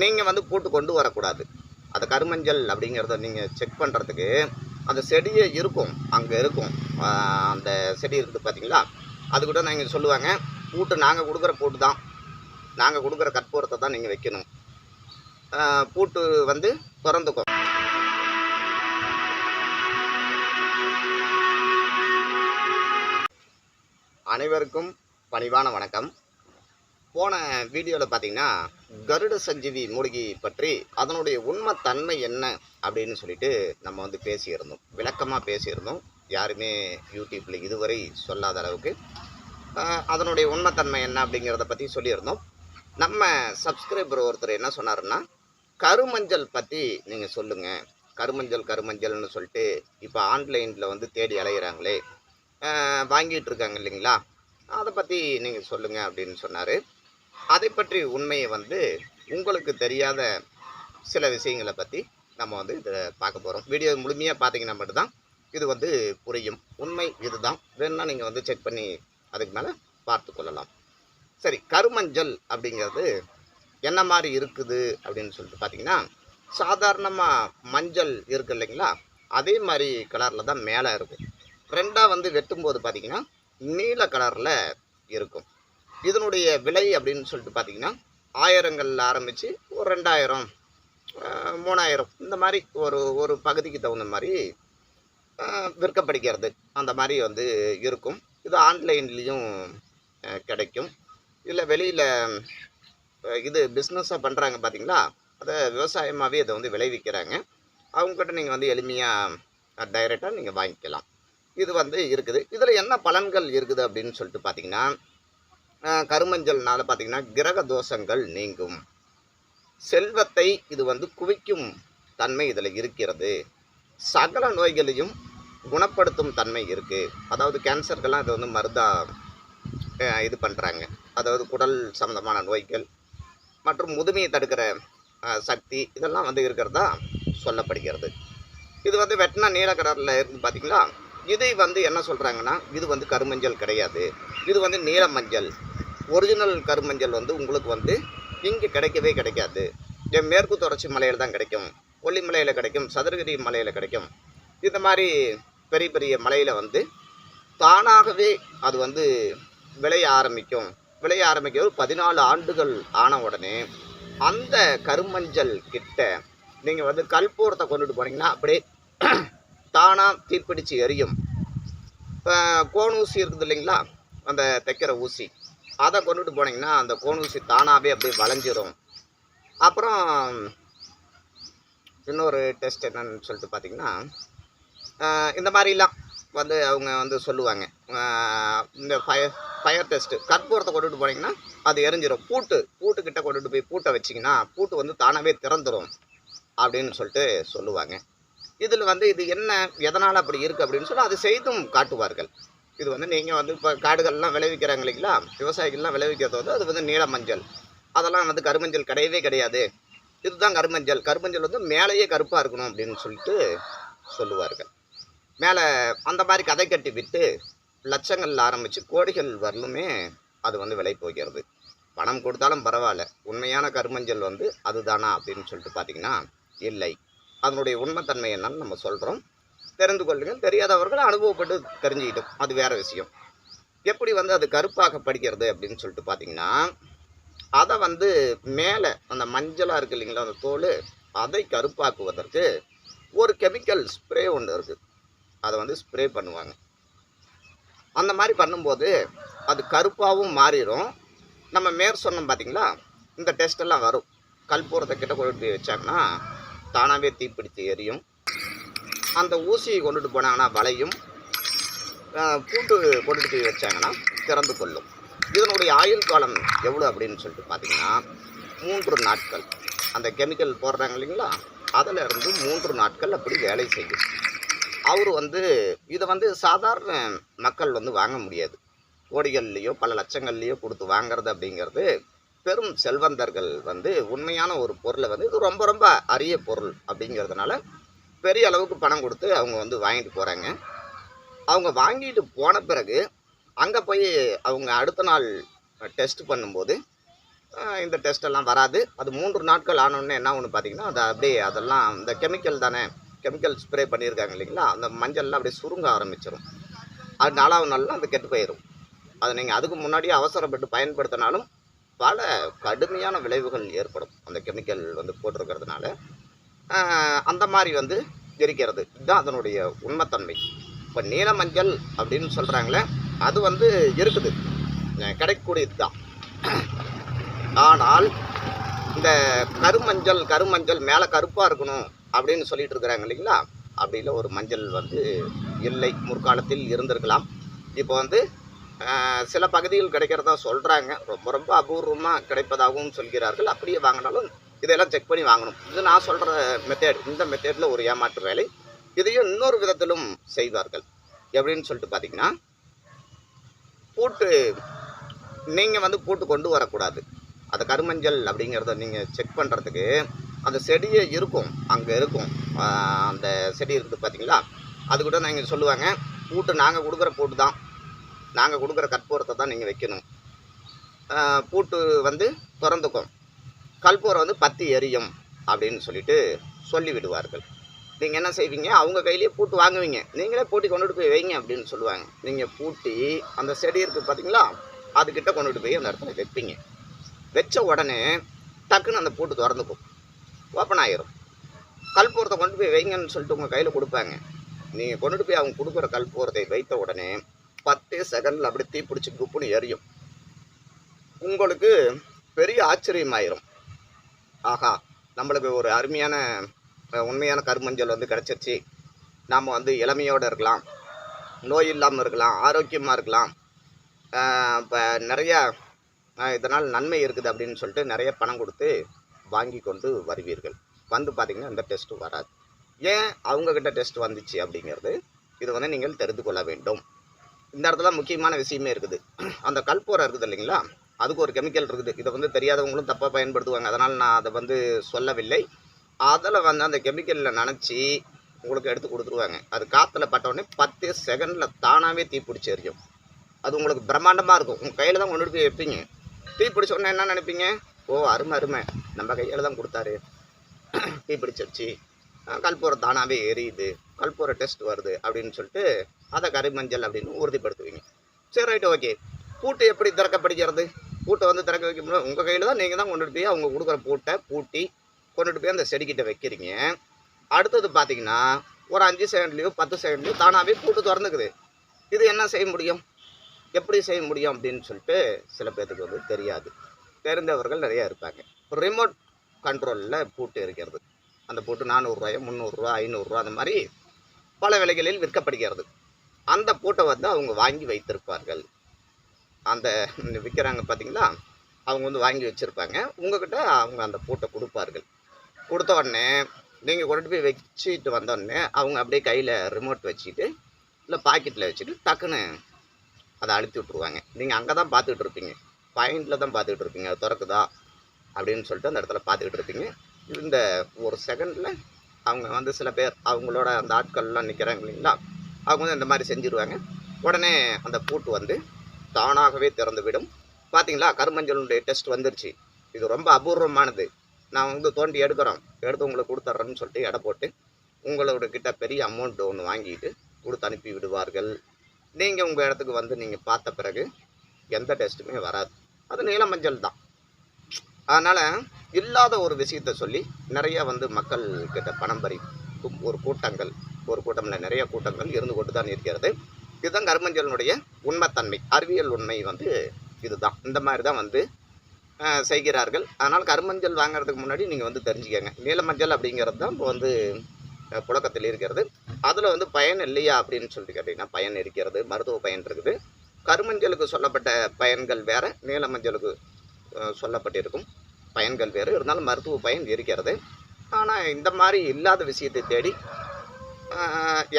நீங்கள் வந்து பூட்டு கொண்டு வரக்கூடாது. அது கருமஞ்சள் அப்படிங்கிறத நீங்கள் செக் பண்ணுறதுக்கு அந்த செடியே இருக்கும் அங்கே இருக்கும். அந்த செடி இருக்குது பார்த்தீங்களா அது கூட நீங்கள் சொல்லுவாங்க பூட்டு நாங்கள் கொடுக்குற பூட்டு தான். நாங்கள் கொடுக்குற கற்பூரத்தை தான் நீங்கள் வைக்கணும். பூட்டு வந்து திறந்துக்கும் அனைவருக்கும் பணிவான வணக்கம். போன வீடியோவில் பார்த்தீங்கன்னா கருட சஞ்சீவி மூலிகை பற்றி அதனுடைய உண்மை தன்மை என்ன அப்படின்னு சொல்லிட்டு நம்ம வந்து பேசியிருந்தோம். விளக்கமாக பேசியிருந்தோம். யாருமே யூடியூப்பில் இதுவரை சொல்லாத அளவுக்கு. அதனுடைய உண்மைத்தன்மை என்ன அப்படிங்கிறத பற்றி சொல்லியிருந்தோம். நம்ம சப்ஸ்கிரைபர் ஒருத்தர் என்ன சொன்னாருன்னா கருமஞ்சள் பற்றி நீங்கள் சொல்லுங்கள் கருமஞ்சள் கருமஞ்சள்னு சொல்லிட்டு இப்போ ஆன்லைனில் வந்து தேடி அலையிறாங்களே. வாங்கிட்டு இருக்காங்க இல்லைங்களா? அதை பற்றி நீங்கள் சொல்லுங்கள் அப்படின்னு சொன்னார். அதை பற்றி உண்மையை வந்து உங்களுக்கு தெரியாத சில விஷயங்களை பற்றி நம்ம வந்து இதை பார்க்க போகிறோம் வீடியோ முழுமையாக பார்த்தீங்கன்னா மட்டும்தான் இது வந்து புரியும். உண்மை இதுதான். வேணும்னா நீங்கள் வந்து செக் பண்ணி அதுக்கு மேலே பார்த்து கொள்ளலாம். சரி கருமஞ்சள் அப்படிங்கிறது என்ன மாதிரி இருக்குது அப்படின்னு சொல்லிட்டு பார்த்தீங்கன்னா சாதாரணமாக மஞ்சள் இருக்குது இல்லைங்களா? அதே மாதிரி கலரில் தான் மேலே இருக்கும். ரெண்டாக வந்து வெட்டும்போது பார்த்தீங்கன்னா நீல கலரில் இருக்கும். இதனுடைய விலை அப்படின்னு சொல்லிட்டு பார்த்தீங்கன்னா ஆயிரங்களில் ஆரம்பித்து ஒரு ரெண்டாயிரம் மூணாயிரம். இந்த மாதிரி ஒரு ஒரு பகுதிக்கு தகுந்த மாதிரி விற்கப்படுகிறது. அந்த மாதிரி வந்து இருக்கும். இது ஆன்லைன்லேயும் கிடைக்கும். இல்லை வெளியில் இது பிஸ்னஸாக பண்ணுறாங்க பார்த்தீங்களா? அதை விவசாயமாகவே இதை வந்து விளைவிக்கிறாங்க. அவங்ககிட்ட நீங்கள் வந்து எளிமையாக டைரெக்டாக நீங்கள் வாங்கிக்கலாம். இது வந்து இருக்குது. இதில் என்ன பலன்கள் இருக்குது அப்படின்னு சொல்லிட்டு பார்த்தீங்கன்னா கருமஞ்சள்னால பார்த்தீங்கன்னா கிரக தோஷங்கள் நீங்கும். செல்வத்தை இது வந்து குவிக்கும் தன்மை இதில் இருக்கிறது. சகல நோய்களையும் குணப்படுத்தும் தன்மை இருக்குது அதாவது கேன்சருக்கெல்லாம் இது வந்து மருந்தாக இது பண்ணுறாங்க அதாவது குடல் சம்மந்தமான நோய்கள் மற்றும் முதுமையை தடுக்கிற சக்தி இதெல்லாம் வந்து இருக்கிறதா சொல்லப்படுகிறது. இது வந்து வெட்டினா நீல கலரில் இருந்து பார்த்திங்களா இதை வந்து என்ன சொல்கிறாங்கன்னா இது வந்து கருமஞ்சள் கிடையாது. இது வந்து நீல மஞ்சள் ஒரிஜினல் கருமஞ்சள் வந்து உங்களுக்கு வந்து இங்கே கிடைக்கவே கிடைக்காது. என் மேற்கு தொடர்ச்சி மலையில் தான் கிடைக்கும். கொல்லிமலையில் கிடைக்கும் சதுரகிரி மலையில் கிடைக்கும். இந்த மாதிரி பெரிய பெரிய மலையில் வந்து தானாகவே அது வந்து விளைய ஆரம்பிக்கும். விளைய ஆரம்பிக்க ஒரு பதினாலு ஆண்டுகள் ஆன உடனே அந்த கருமஞ்சள் கிட்ட நீங்கள் வந்து கல்பூரத்தை கொண்டுட்டு போனீங்கன்னா அப்படியே தானாக தீப்பிடிச்சு எரியும். இப்போ கோன் ஊசி இருக்குது இல்லைங்களா? அந்த தைக்கிற ஊசி. அதை கொண்டுட்டு போனீங்கன்னா அந்த கோன் ஊசி தானாகவே அப்படியே வளைஞ்சிரும். அப்புறம் இன்னொரு டெஸ்ட் என்னன்னு சொல்லிட்டு பார்த்தீங்கன்னா இந்த மாதிரிலாம் வந்து அவங்க வந்து சொல்லுவாங்க. இந்த ஃபயர் ஃபயர் டெஸ்ட்டு கற்பூரத்தை கொண்டுட்டு போனீங்கன்னா அது எரிஞ்சிடும் பூட்டு பூட்டுக்கிட்ட கொண்டுட்டு போய் பூட்டை வச்சிங்கன்னா பூட்டு வந்து தானாகவே திறந்துடும் அப்படின்னு சொல்லிட்டு சொல்லுவாங்க. இதில் வந்து இது என்ன எதனால் அப்படி இருக்குது அப்படின்னு சொல்லி அது செய்தும் காட்டுவார்கள். இது வந்து நீங்கள் வந்து இப்போ காடுகள்லாம் விளைவிக்கிறாங்க இல்லைங்களா? விவசாயிகள்லாம் விளைவிக்கிறது வந்து அது வந்து நீல மஞ்சள் அதெல்லாம் வந்து கருமஞ்சள் கிடையவே கிடையாது. இதுதான் கருமஞ்சள். கருமஞ்சள் வந்து மேலேயே கருப்பாக இருக்கணும் அப்படின்னு சொல்லிட்டு சொல்லுவார்கள். மேலே அந்த மாதிரி கதை கட்டி விட்டு லட்சங்கள் ஆரம்பித்து கோடிகள் வரலுமே அது வந்து விலை போகிறது. பணம் கொடுத்தாலும் பரவாயில்ல. உண்மையான கருமஞ்சள் வந்து அதுதானா அப்படின்னு சொல்லிட்டு பார்த்தீங்கன்னா இல்லை. அதனுடைய உண்மைத்தன்மை என்னன்னு நம்ம சொல்கிறோம் தெரிந்து கொள்ளுங்கள். தெரியாதவர்கள் அனுபவப்பட்டு தெரிஞ்சுக்கிட்டோம். அது வேற விஷயம். எப்படி வந்து அது கருப்பாக படிக்கிறது அப்படின்னு சொல்லிட்டு பார்த்தீங்கன்னா அதை வந்து மேலே அந்த மஞ்சளாக இருக்கு இல்லைங்களா அந்த தோல் அதை கருப்பாக்குவதற்கு ஒரு கெமிக்கல் ஸ்ப்ரே ஒன்று இருக்குது அதை வந்து ஸ்ப்ரே பண்ணுவாங்க. அந்த மாதிரி பண்ணும்போது அது கருப்பாகவும் மாறிடும். நம்ம மேற் சொன்னோம் பார்த்தீங்களா இந்த டெஸ்ட் எல்லாம் வரும். கற்பூரத்தை கிட்ட கொண்டு போய் வச்சாங்கன்னா தானாகவே தீப்பிடித்து எரியும். அந்த ஊசியை கொண்டுட்டு போனாங்கன்னா வளையும். பூண்டு கொண்டுட்டு போய் வச்சாங்கன்னா திறந்து கொள்ளும். இதனுடைய ஆயுள் காலம் எவ்வளோ அப்படின்னு சொல்லிட்டு பார்த்தீங்கன்னா மூன்று நாட்கள். அந்த கெமிக்கல் போடுறாங்க இல்லைங்களா? அதில் இருந்து மூன்று நாட்கள் அப்படி வேலை செய்யும். அவர் வந்து இதை வந்து சாதாரண மக்கள் வந்து வாங்க முடியாது. கோடிகள்லேயோ பல லட்சங்கள்லேயோ கொடுத்து வாங்குறது அப்படிங்கிறது பெரும் செல்வந்தர்கள் வந்து உண்மையான ஒரு பொருளை வந்து இது ரொம்ப ரொம்ப அரிய பொருள் அப்படிங்கிறதுனால பெரிய அளவுக்கு பணம் கொடுத்து அவங்க வந்து வாங்கிட்டு போகிறாங்க அவங்க வாங்கிட்டு போன பிறகு அங்கே போய் அவங்க அடுத்த நாள் டெஸ்ட் பண்ணும்போது இந்த டெஸ்டெல்லாம் வராது. அது மூன்று நாட்கள் ஆனோடனே என்ன ஒன்று பார்த்தீங்கன்னா அது அப்படியே அதெல்லாம் இந்த கெமிக்கல் தானே கெமிக்கல் ஸ்ப்ரே பண்ணியிருக்காங்க இல்லைங்களா அந்த மஞ்சள்லாம் அப்படியே சுருங்க ஆரம்பிச்சிடும் அது நாலாவது நாளில் அது கெட்டு போயிடும் அதை நீங்கள் அதுக்கு முன்னாடியே அவசரப்பட்டு பயன்படுத்தினாலும் பல கடுமையான விளைவுகள் ஏற்படும். அந்த கெமிக்கல் வந்து போட்டிருக்கிறதுனால. அந்த மாதிரி வந்து இருக்கிறது. இதுதான் அதனுடைய உண்மைத்தன்மை. இப்போ நீல மஞ்சள் அப்படின்னு சொல்கிறாங்களே அது வந்து இருக்குது. கிடைக்கக்கூடியது தான் ஆனால் இந்த கருமஞ்சள் கருமஞ்சள் மேலே கருப்பாக இருக்கணும் அப்படின்னு சொல்லிட்டு இருக்கிறாங்க இல்லைங்களா? அப்படி இல்லை ஒரு மஞ்சள் வந்து இல்லை. முற்காலத்தில் இருந்திருக்கலாம். இப்போ வந்து சில பகுதிகள் கிடைக்கிறதா சொல்கிறாங்க ரொம்ப ரொம்ப அபூர்வமாக கிடைப்பதாகவும் சொல்கிறார்கள். அப்படியே வாங்கினாலும் இதெல்லாம் செக் பண்ணி வாங்கணும். இது நான் சொல்கிற மெத்தேட் இந்த மெத்தேடில் ஒரு ஏமாற்று வேலை. இதையும் இன்னொரு விதத்திலும் செய்வார்கள். எப்படின்னு சொல்லிட்டு பார்த்தீங்கன்னா பூட்டு நீங்கள் வந்து பூட்டு கொண்டு வரக்கூடாது. அந்த கருமஞ்சள் அப்படிங்கிறத நீங்கள் செக் பண்ணுறதுக்கு அந்த செடியே இருக்கும். அங்கே இருக்கும். அந்த செடி இருக்குது பார்த்தீங்களா அது கூட நீங்கள் சொல்லுவாங்க. பூட்டு நாங்கள் கொடுக்குற பூட்டு தான். நாங்கள் கொடுக்குற கற்பூரத்தை தான் நீங்கள் வைக்கணும். பூட்டு வந்து திறந்துக்கும். கற்பூரம் வந்து பத்தி எரியும் அப்படின்னு சொல்லிட்டு சொல்லி விடுவார்கள் நீங்கள் என்ன செய்வீங்க? அவங்க கையிலேயே பூட்டு வாங்குவீங்க. நீங்களே பூட்டி கொண்டுட்டு போய் வைங்க அப்படின்னு சொல்லுவாங்க. நீங்கள் பூட்டி அந்த செடி இருக்குது பார்த்தீங்களா அதுக்கிட்ட கொண்டுட்டு போய் அந்த இடத்துல வைப்பீங்க. வச்ச உடனே டக்குன்னு அந்த பூட்டு திறந்துக்கும் ஓப்பன் ஆயிரும். கற்பூரத்தை கொண்டு போய் வைங்கன்னு சொல்லிட்டு உங்கள் கையில் கொடுப்பாங்க. நீங்கள் கொண்டுட்டு போய் அவங்க கொடுக்குற கற்பூரத்தை வைத்த உடனே பத்து செகண்டில் அப்படி தீ பிடிச்சி குப்புன்னு எரியும். உங்களுக்கு பெரிய ஆச்சரியமாயிரும். ஆஹா நம்மளுக்கு ஒரு அருமையான உண்மையான கருமஞ்சள் வந்து கிடச்சிருச்சு. நாம் வந்து இளமையோடு இருக்கலாம். நோய் இல்லாமல் இருக்கலாம் ஆரோக்கியமாக இருக்கலாம். இப்போ நிறையா இதனால் நன்மை இருக்குது அப்படின்னு சொல்லிட்டு நிறைய பணம் கொடுத்து வாங்கி கொண்டு வருவீர்கள். வந்து பார்த்திங்கன்னா இந்த டெஸ்ட்டு வராது. ஏன் அவங்கக்கிட்ட டெஸ்ட் வந்துச்சு அப்படிங்கிறது இது வந்து நீங்கள் தெரிந்து கொள்ள வேண்டும். இந்த இடத்துல முக்கியமான விஷயமே இருக்குது. அந்த கற்பூரம் இருக்குது இல்லைங்களா? அதுக்கு ஒரு கெமிக்கல் இருக்குது. இதை வந்து தெரியாதவங்களும் தப்பாக பயன்படுத்துவாங்க. அதனால் நான் அதை வந்து சொல்லவில்லை. அதில் வந்து அந்த கெமிக்கலில் நனைச்சி உங்களுக்கு எடுத்து கொடுத்துருவாங்க. அது காற்றுல பட்டவுடனே பத்து செகண்டில் தானாகவே தீ பிடிச்சி எரியும். அது உங்களுக்கு பிரம்மாண்டமாக இருக்கும். உங்கள் கையில் தான் கொண்டு போய் வைப்பீங்க. தீ பிடிச்ச உடனே என்ன நினைப்பீங்க? ஓ அருமை அருமை. நம்ம கையில் தான் கொடுத்தாரு. தீ பிடிச்சிருச்சு. கல்பூரை கற்பூரம் தானாகவே எரியுது. கற்பூர டெஸ்ட் வருது அப்படின்னு சொல்லிட்டு அதை கரிமஞ்சள் அப்படின்னு உறுதிப்படுத்துவீங்க. சரி ரைட்டு ஓகே பூட்டு எப்படி திறக்கப்படுகிறது பூட்டை வந்து திறக்க வைக்க முடியும்? உங்கள் கையில் தான் நீங்கள் தான் கொண்டுட்டு போய் அவங்க கொடுக்குற பூட்டை பூட்டி கொண்டுட்டு போய் அந்த செடிக்கிட்ட வைக்கிறீங்க. அடுத்தது பார்த்தீங்கன்னா ஒரு அஞ்சு செகண்ட்லேயோ பத்து செகண்ட்லேயோ தானாகவே பூட்டு திறந்துக்குது. இது என்ன செய்ய முடியும்? எப்படி செய்ய முடியும் அப்படின்னு சொல்லிட்டு சில பேர்த்துக்கு வந்து தெரியாது. தெரிந்தவர்கள் நிறையா இருப்பாங்க. ரிமோட் கண்ட்ரோலில் பூட்டு இருக்கிறது அந்த பூட்டு நானூறுரூவாயோ முந்நூறுரூவா ஐநூறுரூவா அந்த மாதிரி பல விலைகளில் விற்கப்படுகிறது. அந்த பூட்டை வந்து அவங்க வாங்கி வைத்திருப்பார்கள். அந்த விற்கிறாங்க பார்த்தீங்களா அவங்க வந்து வாங்கி வச்சுருப்பாங்க. உங்ககிட்ட அவங்க அந்த பூட்டை கொடுப்பார்கள். கொடுத்த உடனே நீங்கள் கொண்டுட்டு போய் வச்சுட்டு வந்தோடனே அவங்க அப்படியே கையில் ரிமோட் வச்சுட்டு இல்லை பாக்கெட்டில் வச்சுட்டு டக்குன்னு அதை அழுத்தி விட்ருவாங்க நீங்கள் அங்கே தான் பார்த்துக்கிட்டு இருப்பீங்க. பாயிண்டில் தான் பார்த்துக்கிட்டு இருப்பீங்க. அது திறக்குதா? அப்படின்னு சொல்லிட்டு அந்த இடத்துல பார்த்துக்கிட்டு இருப்பீங்க. இந்த ஒரு செகண்டில் அவங்க வந்து சில பேர் அவங்களோட அந்த ஆட்கள்லாம் நிற்கிறாங்க இல்லைங்களா? அவங்க வந்து இந்த மாதிரி செஞ்சுருவாங்க. உடனே அந்த பூட்டு வந்து தானாகவே திறந்து விடும் பார்த்தீங்களா கருமஞ்சளுடைய டெஸ்ட் வந்துருச்சு. இது ரொம்ப அபூர்வமானது. நான் வந்து தோண்டி எடுக்கிறோம். எடுத்து உங்களுக்கு கொடுத்துட்றேன்னு சொல்லிட்டு எடை போட்டு உங்களோட கிட்ட பெரிய அமௌண்ட் ஒன்று வாங்கிட்டு கொடுத்து அனுப்பி விடுவார்கள். நீங்கள் உங்கள் இடத்துக்கு வந்து நீங்கள் பார்த்த பிறகு எந்த டெஸ்ட்டுமே வராது. அது நீலமஞ்சள் தான். அதனால் இல்லாத ஒரு விஷயத்த சொல்லி நிறையா வந்து மக்கள் கிட்ட பணம் பறி ஒரு கூட்டங்கள் ஒரு கூட்டம்ல நிறைய கூட்டங்கள் இருந்து கொண்டு தான் இருக்கிறது. இதுதான் கருமஞ்சளினுடைய உண்மைத்தன்மை. அறிவியல் உண்மை வந்து இதுதான். இந்த மாதிரி தான் வந்து செய்கிறார்கள். அதனால் கருமஞ்சள் வாங்குறதுக்கு முன்னாடி நீங்கள் வந்து தெரிஞ்சுக்கங்க. நீலமஞ்சள் அப்படிங்கிறது தான் இப்போ வந்து புழக்கத்தில் இருக்கிறது. அதில் வந்து பயன் இல்லையா அப்படின்னு சொல்லிட்டு கேட்டிங்கன்னா பயன் இருக்கிறது. மருத்துவ பயன் இருக்குது. கருமஞ்சலுக்கு சொல்லப்பட்ட பயன்கள் வேறு நீலமஞ்சலுக்கு சொல்லப்பட்டிருக்கும். பயன்கள் வேறு. இருந்தாலும் மருத்துவ பயன் இருக்கிறது. ஆனால் இந்த மாதிரி இல்லாத விஷயத்தை தேடி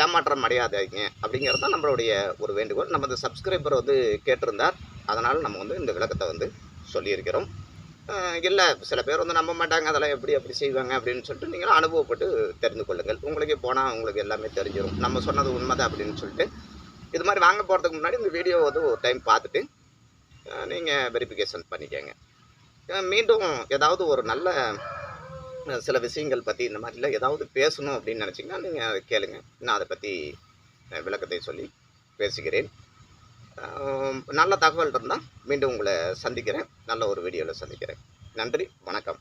ஏமாற்றம் அடையாதீங்க அப்படிங்கிறது தான் நம்மளுடைய ஒரு வேண்டுகோள். நமது சப்ஸ்கிரைபர் வந்து கேட்டிருந்தார். அதனால் நம்ம வந்து இந்த விளக்கத்தை வந்து சொல்லியிருக்கிறோம். இல்லை சில பேர் வந்து நம்ப மாட்டாங்க. அதெல்லாம் எப்படி அப்படி செய்வாங்க அப்படின்னு சொல்லிட்டு நீங்களும் அனுபவப்பட்டு தெரிந்து கொள்ளுங்கள். உங்களுக்கே போனால் உங்களுக்கு எல்லாமே தெரிஞ்சிடும் நம்ம சொன்னது உண்மைதான் அப்படின்னு சொல்லிட்டு இது மாதிரி வாங்க போகிறதுக்கு முன்னாடி இந்த வீடியோ வந்து ஒரு டைம் பார்த்துட்டு நீங்கள் வெரிஃபிகேஷன் பண்ணிக்கங்க. மீண்டும் ஏதாவது ஒரு நல்ல சில விஷயங்கள் பற்றி இந்த மாதிரிலாம் ஏதாவது பேசணும் அப்படின்னு நினச்சிங்கன்னா நீங்கள் அதை கேளுங்க. நான் அதை பற்றி விளக்கத்தை சொல்லி பேசுகிறேன். நல்ல தகவல் இருந்தால் மீண்டும் உங்களை சந்திக்கிறேன். நல்ல ஒரு வீடியோவில் சந்திக்கிறேன். நன்றி வணக்கம்.